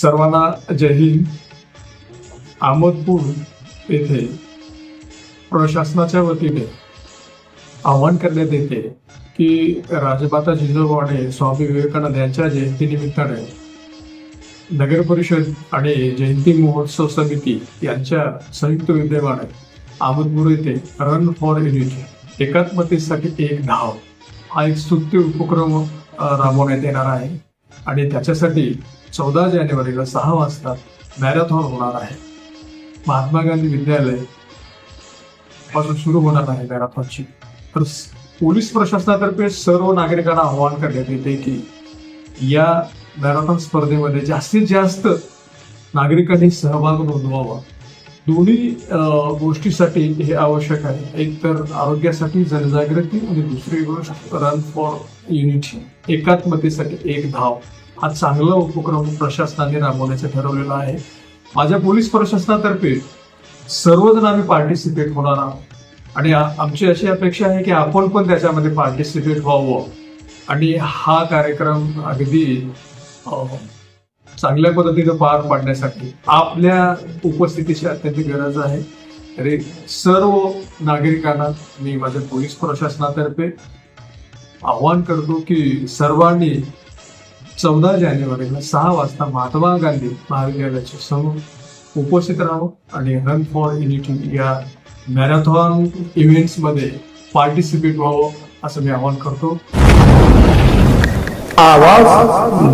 सर्वांना जय हिंद. अहमदपूर येथे प्रशासनाच्या वतीने आवाहन करण्यात येते की राजमाता जिजाऊ स्वामी विवेकानंद यांच्या जयंतीनिमित्ताने नगर परिषद आणि जयंती महोत्सव समिती यांच्या संयुक्त विद्यमाने अहमदपूर येथे रन फॉर युनिटी एकात्मतेसाठी एक धाव हा एक स्तुत्य उपक्रम राबवण्यात येणार आहे. आणि त्याच्यासाठी चौदा जानेवारीला सहा वाजता मॅरेथॉन होणार आहे. महात्मा गांधी विद्यालयपासून सुरू होणार आहे मॅरेथॉनची. तर पोलीस प्रशासनातर्फे सर्व नागरिकांना आवाहन करण्यात येते की या मॅरेथॉन स्पर्धेमध्ये जास्तीत जास्त नागरिकांनी सहभाग नोंदवावा. दोन्ही गोष्टीसाठी हे आवश्यक आहे. एक तर आरोग्यासाठी जनजागृती आणि दुसरी गोष्ट रन फॉर युनिटी एकात्मतेसाठी एक धाव. हा चांगला उपक्रम प्रशासनाने राबवण्याचं ठरवलेला आहे. माझ्या पोलीस प्रशासनातर्फे सर्वजण आम्ही पार्टिसिपेट होणार आहोत. आणि आमची अशी अपेक्षा आहे की आपण पण त्याच्यामध्ये पार्टिसिपेट व्हावं. आणि हा कार्यक्रम अगदी चांगल्या पद्धतीनं पार पाडण्यासाठी आपल्या उपस्थितीची अत्यंत गरज आहे. तरी सर्व नागरिकांना मी माझ्या पोलीस प्रशासनातर्फे आवाहन करतो की सर्वांनी चौदा जानेवारीला सहा वाजता महात्मा गांधी महाविद्यालयाच्या समोर उपस्थित राहू आणि रन फॉर युनिटी या मॅरेथॉन इव्हेंट्समध्ये पार्टिसिपेट व्हावं असं मी आवाहन करतो. आवाज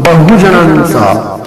बहुजनांचा.